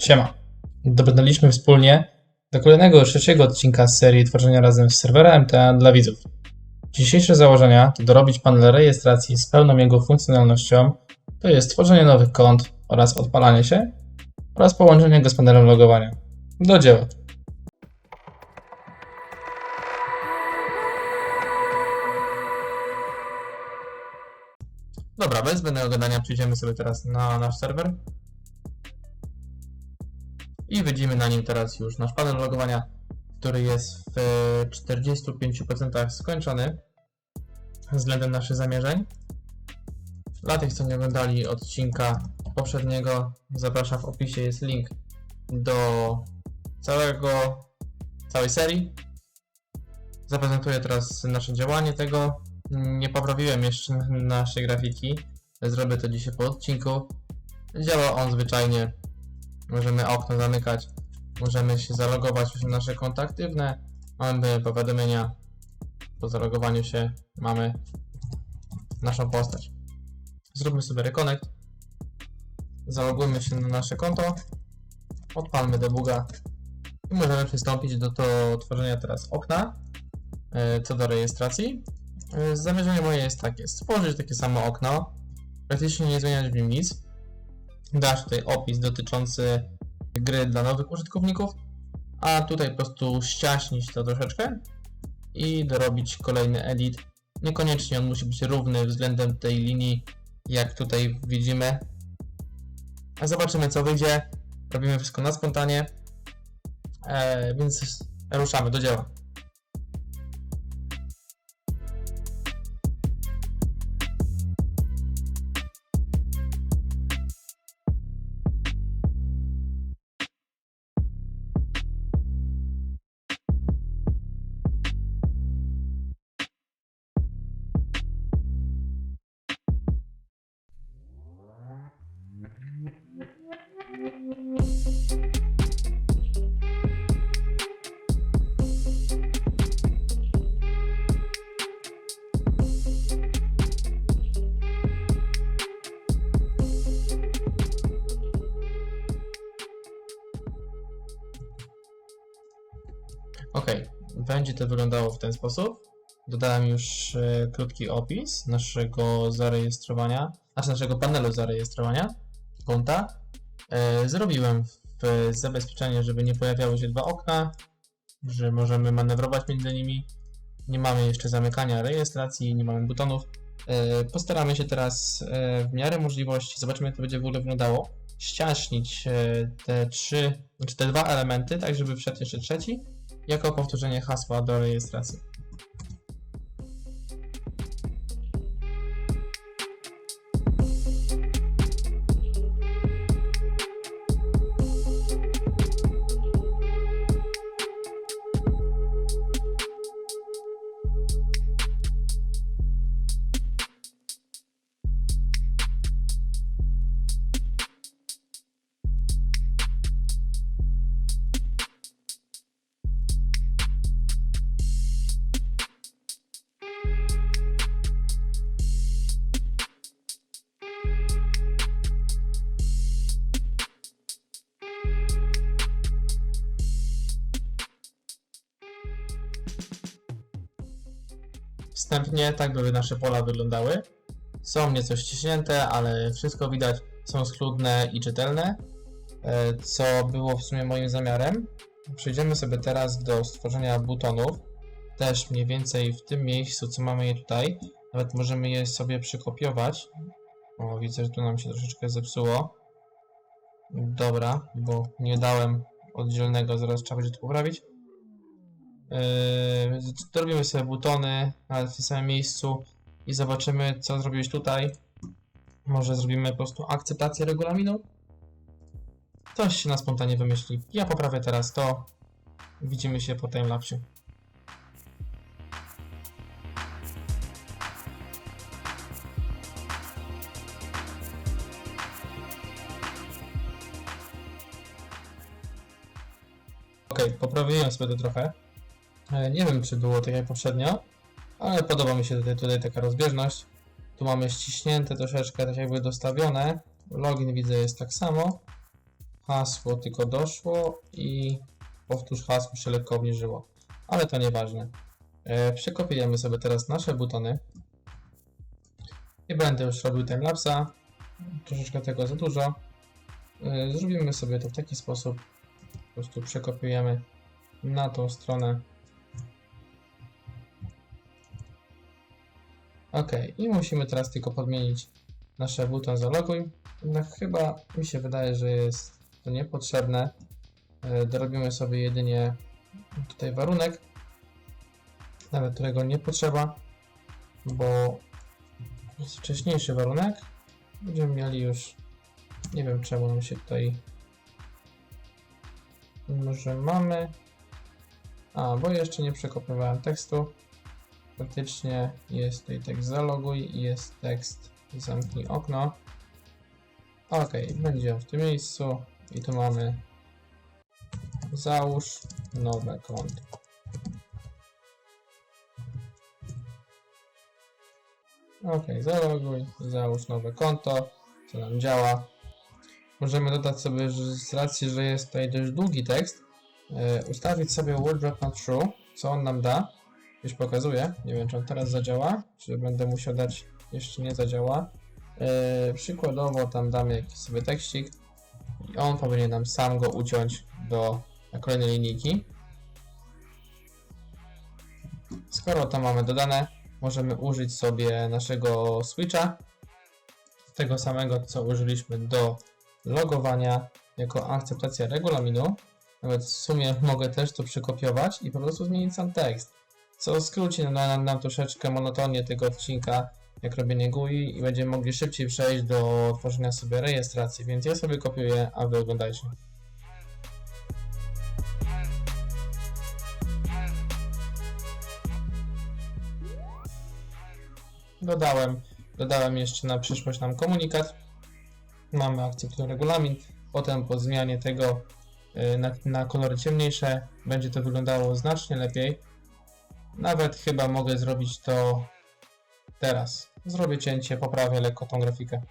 Siema. Dobrnęliśmy wspólnie do kolejnego, trzeciego odcinka z serii tworzenia razem z serwera MTA dla widzów. Dzisiejsze założenia to dorobić panel rejestracji z pełną jego funkcjonalnością, to jest tworzenie nowych kont oraz odpalanie się oraz połączenie go z panelem logowania. Do dzieła. Dobra, bez zbędnego gadania przejdziemy sobie teraz na nasz serwer. I widzimy na nim teraz już nasz panel logowania, który jest w 45% skończony względem naszych zamierzeń. Dla tych, co nie oglądali odcinka poprzedniego, zapraszam w opisie jest link do całego, całej serii. Zaprezentuję teraz nasze działanie tego. Nie poprawiłem jeszcze naszej grafiki. Zrobię to dzisiaj po odcinku. Działa on zwyczajnie. Możemy okno zamykać. Możemy się zalogować w nasze konta aktywne. Mamy powiadomienia. Po zalogowaniu się mamy naszą postać. Zróbmy sobie reconnect. Zalogujmy się na nasze konto. Odpalmy debuga. I możemy przystąpić do to tworzenia teraz okna. e, Co do rejestracji. E, Zamierzenie moje jest takie. Stworzyć takie samo okno. Praktycznie nie zmieniać w nim nic. Dasz tutaj opis dotyczący gry dla nowych użytkowników, a tutaj po prostu ściaśnić to troszeczkę i dorobić kolejny edit. Niekoniecznie on musi być równy względem tej linii, jak tutaj widzimy. A zobaczymy co wyjdzie. Robimy wszystko na spontanie, e, więc ruszamy do dzieła. Będzie to wyglądało w ten sposób. Dodałem już e, krótki opis naszego zarejestrowania, znaczy naszego panelu zarejestrowania konta. E, zrobiłem w zabezpieczenie, żeby nie pojawiały się dwa okna, że możemy manewrować między nimi. Nie mamy jeszcze zamykania rejestracji, nie mamy butonów. E, postaramy się teraz e, w miarę możliwości, zobaczymy jak to będzie w ogóle wyglądało, ściaśnić e, te trzy, znaczy te dwa elementy, tak żeby wszedł jeszcze trzeci jako powtórzenie hasła do rejestracji. Wstępnie tak by nasze pola wyglądały. Są nieco ściśnięte, ale wszystko widać, są schludne i czytelne, e, co było w sumie moim zamiarem. Przejdziemy sobie teraz do stworzenia butonów. Też mniej więcej w tym miejscu, co mamy je tutaj. Nawet możemy je sobie przykopiować. O, widzę, że tu nam się troszeczkę zepsuło. Dobra, bo nie dałem oddzielnego, zaraz trzeba będzie to poprawić. Yy, sobie butony na tym samym miejscu i zobaczymy, co zrobiłeś tutaj. Może zrobimy po prostu akceptację regulaminu? Coś się na spontanie wymyśli. Ja poprawię teraz to. Widzimy się po timelapsie. Ok, poprawiłem sobie to trochę. E, Nie wiem, czy było tak jak poprzednio, ale podoba mi się tutaj, tutaj taka rozbieżność. Tu mamy ściśnięte troszeczkę, tak jakby dostawione. Login widzę jest tak samo. hasło tylko doszło i powtórz hasło się lekko obniżyło. Ale to nieważne. E, Przekopiujemy sobie teraz nasze butony. Nie będę już robił timelapsa. Troszeczkę tego za dużo. E, Zrobimy sobie to w taki sposób. Po prostu przekopiujemy na tą stronę. Ok, i musimy teraz tylko podmienić nasze buton zaloguj. Jednak chyba mi się wydaje, że jest to niepotrzebne. E, Dorobimy sobie jedynie tutaj warunek, nawet którego nie potrzeba, bo jest wcześniejszy warunek. Będziemy mieli już, nie wiem czemu nam się tutaj może mamy, a bo jeszcze nie przekopiowałem tekstu. Faktycznie jest tutaj tekst zaloguj i jest tekst zamknij okno. Ok, będzie w tym miejscu i tu mamy załóż nowe konto. Ok, zaloguj, załóż nowe konto, co nam działa. Możemy dodać sobie, że z racji, że jest tutaj dość długi tekst, e, ustawić sobie word na true, co on nam da. Już pokazuję, nie wiem czy on teraz zadziała, czy będę musiał dać, jeszcze nie zadziała. E, przykładowo tam damy jakiś sobie tekstik i on powinien nam sam go uciąć do kolejnej linijki. Skoro to mamy dodane, możemy użyć sobie naszego switcha, tego samego co użyliśmy do logowania jako akceptacja regulaminu. Nawet w sumie mogę też to przekopiować i po prostu zmienić sam tekst. Co skróci nam, nam, nam troszeczkę monotonię tego odcinka, jak robienie GUI i będziemy mogli szybciej przejść do tworzenia sobie rejestracji, więc ja sobie kopiuję, a wy oglądajcie. Dodałem, dodałem jeszcze na przyszłość nam komunikat. Mamy akceptuj regulamin. Potem po zmianie tego y, na, na kolory ciemniejsze będzie to wyglądało znacznie lepiej. Nawet chyba mogę zrobić to teraz. Zrobię cięcie, poprawię lekko tą grafikę.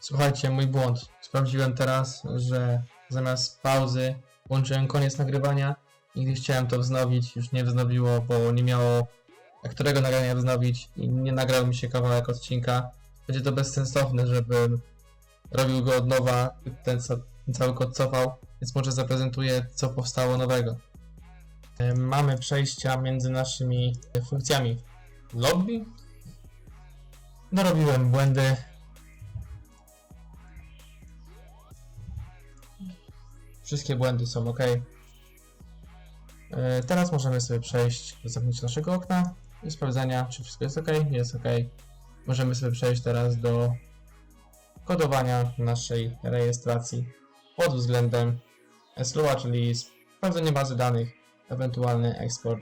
Słuchajcie, mój błąd. Sprawdziłem teraz, że zamiast pauzy włączyłem koniec nagrywania i gdy chciałem to wznowić, już nie wznowiło, bo nie miało którego nagrania wznowić i nie nagrał mi się kawałek odcinka. Będzie to bezsensowne, żebym robił go od nowa, ten, ten cały kod cofał, więc może zaprezentuję, co powstało nowego. Mamy przejścia między naszymi funkcjami lobby. Dorobiłem błędy. Wszystkie błędy są ok. E, Teraz możemy sobie przejść do zamknięcia naszego okna i sprawdzenia, czy wszystko jest ok. Jest ok. Możemy sobie przejść teraz do kodowania naszej rejestracji pod względem SLUA, czyli sprawdzenie bazy danych, ewentualny eksport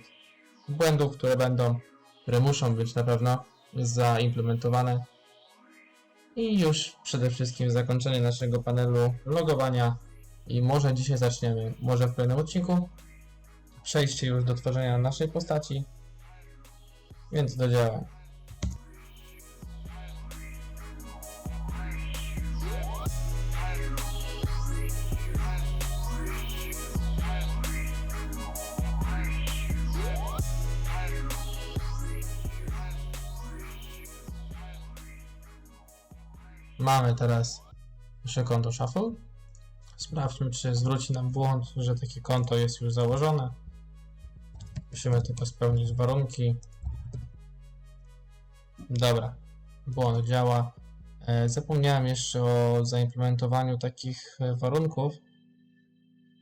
błędów, które będą, które muszą być na pewno zaimplementowane. I już przede wszystkim zakończenie naszego panelu logowania i może dzisiaj zaczniemy, może w kolejnym odcinku, przejście już do tworzenia naszej postaci, więc do dzieła. Mamy teraz nasze konto Shuffle. Sprawdźmy, czy zwróci nam błąd, że takie konto jest już założone. Musimy tylko spełnić warunki. Dobra, błąd działa. E, Zapomniałem jeszcze o zaimplementowaniu takich e, warunków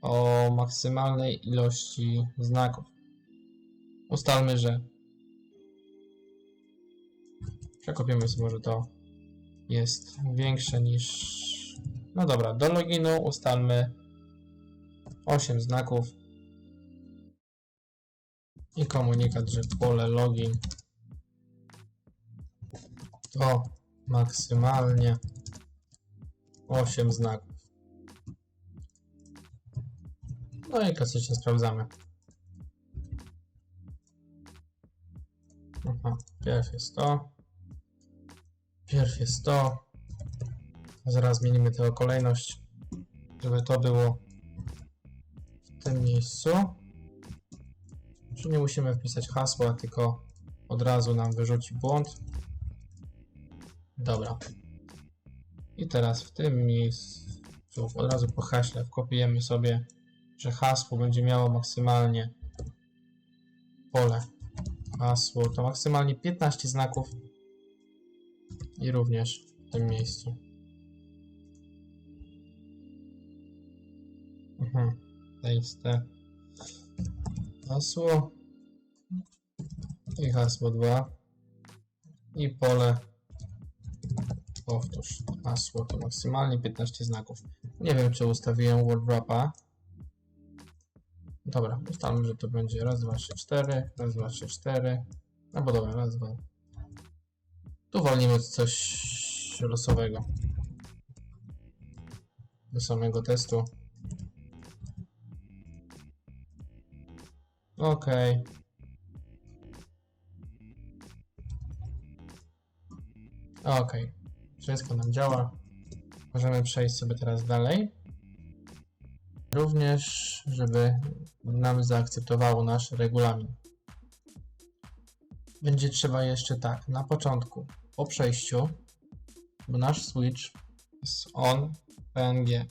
o maksymalnej ilości znaków. Ustalmy, że przekopiemy sobie może to jest większe niż no dobra, do loginu ustalmy 8 znaków i komunikat, że pole login to maksymalnie 8 znaków. No i klasycznie sprawdzamy. Aha, pierw jest to. Pierw jest to. Zaraz zmienimy tę kolejność. żeby to było w tym miejscu. Czy nie musimy wpisać hasła, tylko od razu nam wyrzuci błąd. Dobra. I teraz w tym miejscu od razu po haśle wkopiujemy sobie, że hasło będzie miało maksymalnie pole hasło to maksymalnie 15 znaków i również w tym miejscu. Mhm. Paste. Hasło i hasło 2 i pole powtórz hasło to maksymalnie 15 znaków. Nie wiem czy ustawiłem word wrapa. Dobra, ustalmy, że to będzie raz, dwa, trzy, cztery, raz, dwa, trzy, cztery. No bo dobra, raz, dwa. Tu walnimy coś losowego. Do samego testu. Okej. Okej. Wszystko nam działa. Możemy przejść sobie teraz dalej. Również, żeby nam zaakceptowało nasz regulamin. Będzie trzeba jeszcze tak, na początku, po przejściu, nasz switch jest on PNG,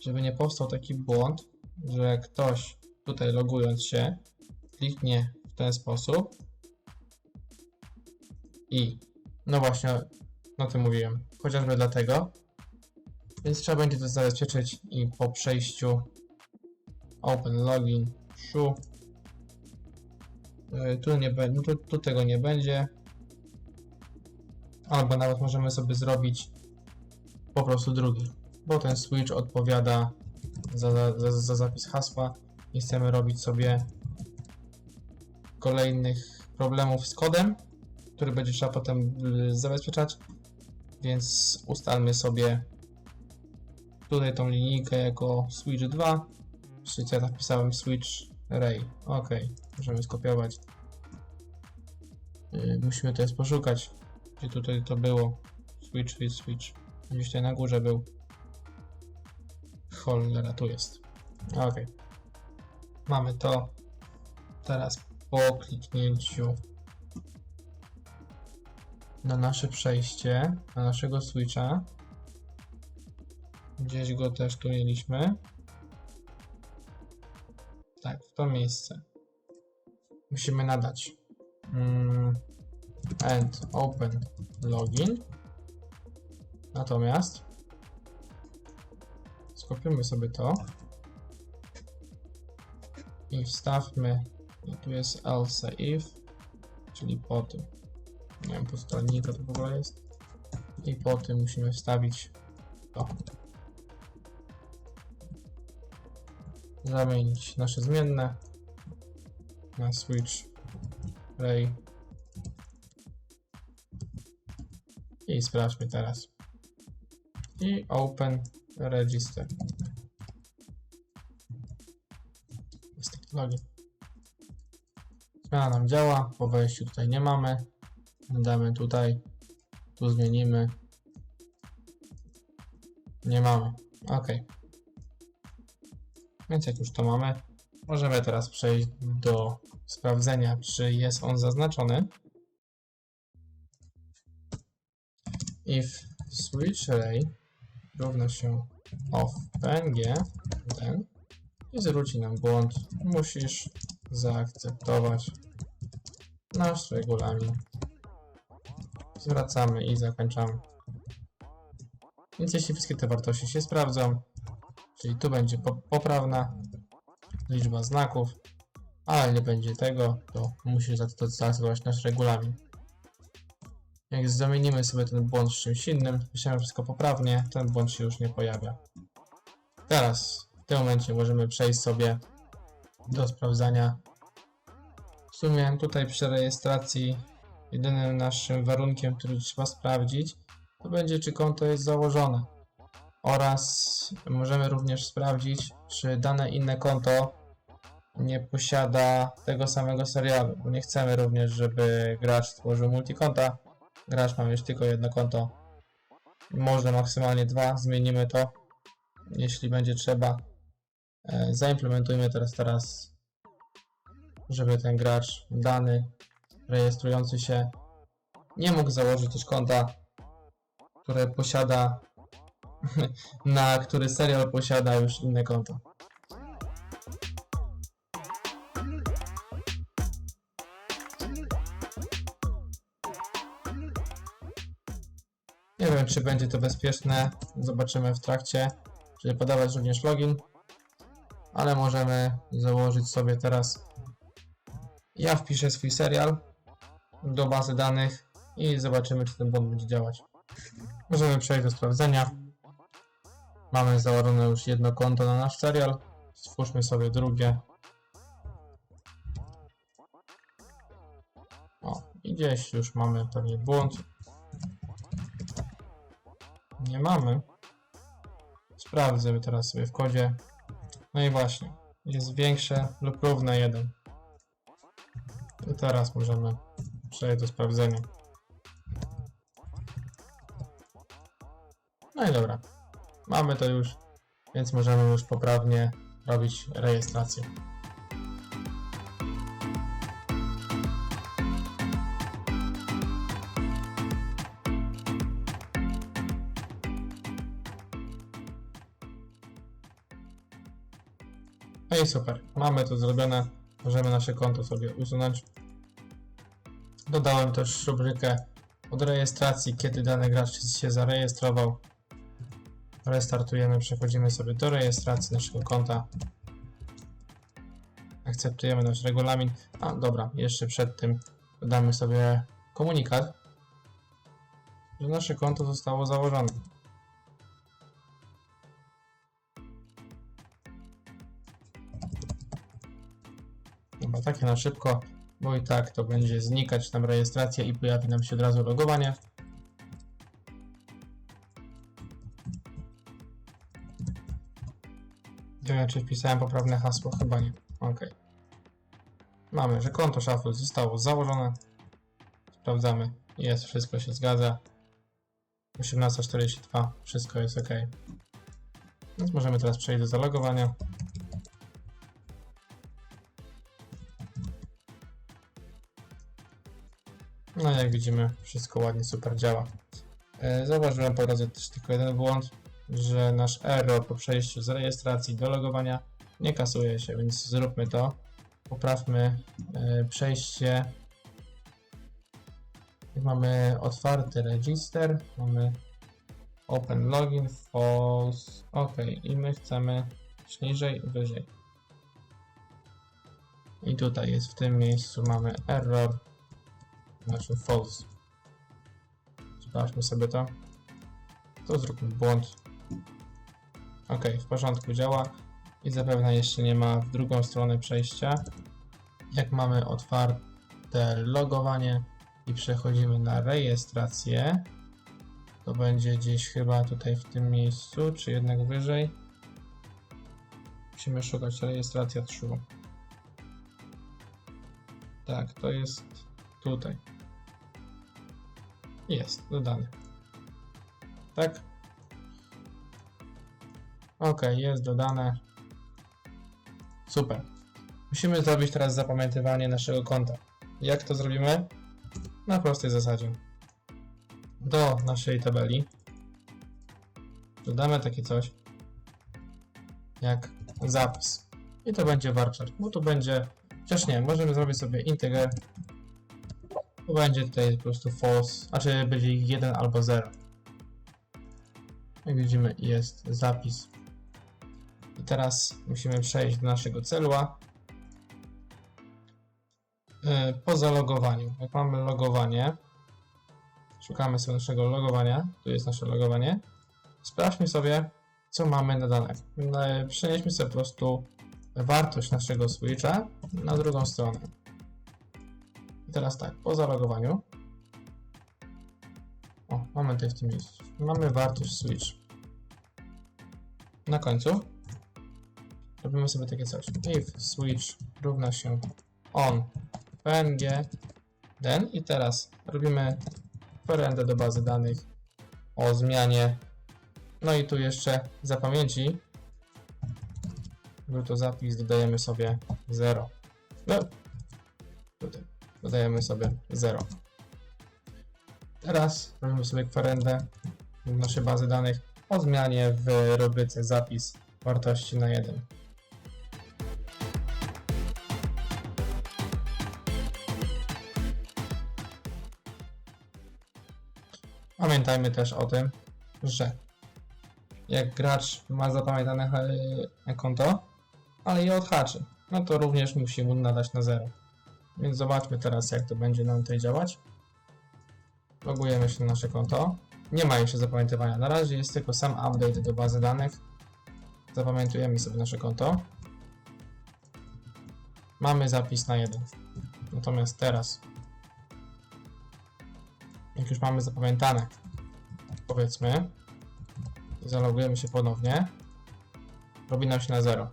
żeby nie powstał taki błąd, że ktoś tutaj logując się kliknie w ten sposób i no właśnie o tym mówiłem, chociażby dlatego, więc trzeba będzie to zabezpieczyć i po przejściu open login shu. Yy, tu, nie be- tu, tu tego nie będzie albo nawet możemy sobie zrobić po prostu drugi. Bo ten switch odpowiada za, za, za zapis hasła nie chcemy robić sobie kolejnych problemów z kodem który będzie trzeba potem yy, zabezpieczać. Więc ustalmy sobie tutaj tą linijkę jako switch 2 Czyli ja napisałem switch array. Ok, możemy skopiować. Yy, musimy teraz poszukać, gdzie tutaj to było. Switch, switch, switch. Gdzieś na górze był. Cholera, tu jest. Ok. Mamy to. Teraz po kliknięciu na nasze przejście, na naszego switcha. Gdzieś go też tu mieliśmy. Tak, w to miejsce. Musimy nadać mm, and open login. Natomiast skopiujmy sobie to i wstawmy i tu jest else if, czyli po tym. Nie wiem, po stronie to w ogóle jest. I po tym musimy wstawić to. zamienić nasze zmienne na switch ray sprawdźmy teraz. I open register. Jest taki zmiana nam działa po wejściu tutaj nie mamy. Damy tutaj tu zmienimy. Nie mamy. Ok. Więc jak już to mamy, możemy teraz przejść do sprawdzenia, czy jest on zaznaczony. If switch array równa się of png, then i zwróci nam błąd, musisz zaakceptować nasz regulamin. Zwracamy i zakończamy. Więc jeśli wszystkie te wartości się sprawdzą, Czyli tu będzie po poprawna liczba znaków, ale nie będzie tego, to musisz zastosować nasz regulamin. Jak zamienimy sobie ten błąd z czymś innym, piszemy wszystko poprawnie, ten błąd się już nie pojawia. Teraz w tym momencie możemy przejść sobie do sprawdzania. W sumie tutaj przy rejestracji jedynym naszym warunkiem, który trzeba sprawdzić, to będzie czy konto jest założone oraz możemy również sprawdzić, czy dane inne konto nie posiada tego samego serialu, bo nie chcemy również, żeby gracz stworzył multikonta. Gracz ma już tylko jedno konto, można maksymalnie dwa, zmienimy to jeśli będzie trzeba. E, zaimplementujmy teraz teraz, żeby ten gracz dany rejestrujący się nie mógł założyć też konta, które posiada, na który serial posiada już inne konto. Czy będzie to bezpieczne. Zobaczymy w trakcie. Czyli podawać również login. Ale możemy założyć sobie teraz. Ja wpiszę swój serial do bazy danych i zobaczymy, czy ten bot będzie działać. Możemy przejść do sprawdzenia. Mamy założone już jedno konto na nasz serial. Stwórzmy sobie drugie. O, i gdzieś już mamy pewnie błąd. Nie mamy. Sprawdzę teraz sobie w kodzie. No i właśnie. Jest większe lub równe 1. I teraz możemy przejść do sprawdzenia. No i dobra. Mamy to już, więc możemy już poprawnie robić rejestrację. Super. Mamy to zrobione. Możemy nasze konto sobie usunąć. Dodałem też rubrykę od rejestracji, kiedy dany gracz się zarejestrował. Restartujemy, przechodzimy sobie do rejestracji naszego konta. Akceptujemy nasz regulamin. A dobra, jeszcze przed tym dodamy sobie komunikat, że nasze konto zostało założone. Na szybko, bo i tak to będzie znikać nam rejestracja i pojawi nam się od razu logowanie. Nie wiem, czy wpisałem poprawne hasło, chyba nie. Ok. Mamy, że konto Shuffle zostało założone. Sprawdzamy. Jest, wszystko się zgadza. 18.42, wszystko jest ok. Więc możemy teraz przejść do zalogowania. Jak widzimy, wszystko ładnie, super działa. E, Zauważyłem po drodze też tylko jeden błąd, że nasz error po przejściu z rejestracji do logowania nie kasuje się, więc zróbmy to. Poprawmy e, przejście. Mamy otwarty register, mamy open login, false, ok i my chcemy niżej, wyżej. I tutaj jest w tym miejscu mamy error, znaczy false. Sprawdźmy sobie to. To zróbmy błąd. Ok, w porządku działa. I zapewne jeszcze nie ma w drugą stronę przejścia. Jak mamy otwarte logowanie i przechodzimy na rejestrację, to będzie gdzieś chyba tutaj w tym miejscu, czy jednak wyżej. Musimy szukać rejestracja true. Tak, to jest tutaj. Jest, dodany. Tak? Ok, jest dodane. Super. Musimy zrobić teraz zapamiętywanie naszego konta. Jak to zrobimy? Na prostej zasadzie. Do naszej tabeli dodamy takie coś jak zapis. I to będzie varchar, bo tu będzie, chociaż nie, możemy zrobić sobie integer będzie tutaj po prostu false, znaczy będzie ich 1 albo 0. Jak widzimy jest zapis. I teraz musimy przejść do naszego celua. Yy, Po zalogowaniu. Jak mamy logowanie, szukamy sobie naszego logowania. Tu jest nasze logowanie. Sprawdźmy sobie, co mamy nadane. Yy, Przenieśmy sobie po prostu wartość naszego switcha na drugą stronę. I teraz tak, po zalogowaniu. O, mamy tutaj w tym miejscu. Mamy wartość switch. Na końcu robimy sobie takie coś. If switch równa się on png then i teraz robimy querendę do bazy danych o zmianie No i tu jeszcze za pamięci był to zapis, dodajemy sobie 0. No, tutaj dodajemy sobie 0. Teraz robimy sobie kwerendę w naszej bazy danych o zmianie w rubryce zapis wartości na 1. Pamiętajmy też o tym, że jak gracz ma zapamiętane e, konto, ale je odhaczy, no to również musi mu nadać na 0. Więc zobaczmy teraz, jak to będzie nam tutaj działać. Logujemy się na nasze konto. Nie ma jeszcze zapamiętywania. Na razie jest tylko sam update do bazy danych. Zapamiętujemy sobie nasze konto. Mamy zapis na 1. Natomiast teraz, jak już mamy zapamiętane, powiedzmy, zalogujemy się ponownie, robi nam się na 0.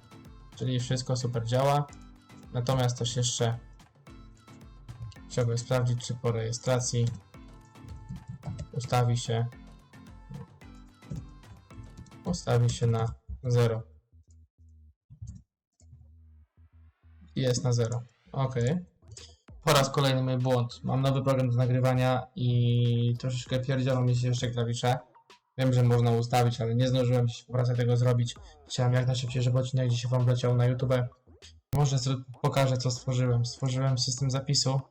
Czyli wszystko super działa. Natomiast też jeszcze chciałbym sprawdzić, czy po rejestracji ustawi się ustawi się na 0. Jest na 0. Ok. Po raz kolejny mój błąd. Mam nowy program do nagrywania i troszeczkę pierdzielą mi się jeszcze klawisze. Wiem, że można ustawić, ale nie zdążyłem się po pracy tego zrobić. Chciałem jak najszybciej, żeby odcinek dzisiaj Wam wleciał na YouTube. Może pokażę, co stworzyłem. Stworzyłem system zapisu.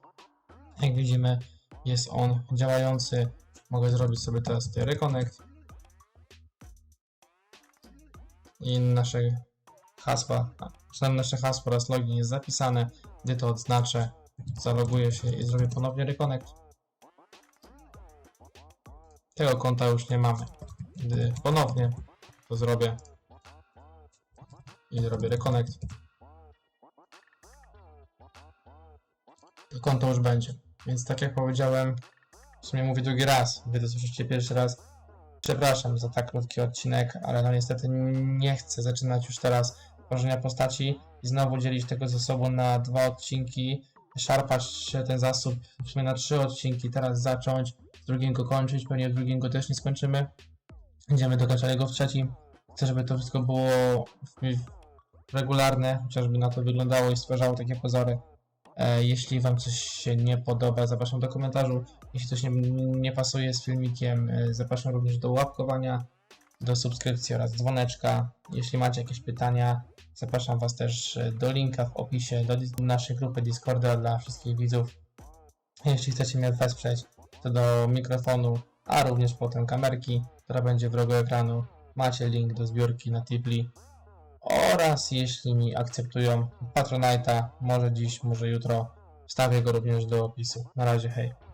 Jak widzimy, jest on działający. Mogę zrobić sobie teraz tutaj reconnect. I nasze hasła, a, przynajmniej nasze hasło oraz login jest zapisane. Gdy to odznaczę, zaloguję się i zrobię ponownie reconnect. Tego konta już nie mamy. Gdy ponownie to zrobię i zrobię reconnect, to konto już będzie. Więc tak jak powiedziałem, w sumie mówię drugi raz, wy to słyszycie pierwszy raz. Przepraszam za tak krótki odcinek, ale no niestety nie chcę zaczynać już teraz tworzenia postaci i znowu dzielić tego zasobu na dwa odcinki, szarpać się ten zasób w sumie na trzy odcinki, teraz zacząć, drugim go kończyć, pewnie drugim go też nie skończymy. Będziemy dokończali go w trzecim. Chcę, żeby to wszystko było regularne, chociażby na to wyglądało i stwarzało takie pozory. E, Jeśli Wam coś się nie podoba, zapraszam do komentarzu. Jeśli coś nie, nie pasuje z filmikiem, e, zapraszam również do łapkowania, do subskrypcji oraz dzwoneczka. Jeśli macie jakieś pytania, zapraszam Was też e, do linka w opisie, do naszej grupy Discorda dla wszystkich widzów. Jeśli chcecie mnie wesprzeć, to do mikrofonu, a również potem kamerki, która będzie w rogu ekranu. Macie link do zbiórki na Tipli. Oraz jeśli mi akceptują Patronite'a, może dziś, może jutro, wstawię go również do opisu. Na razie, hej.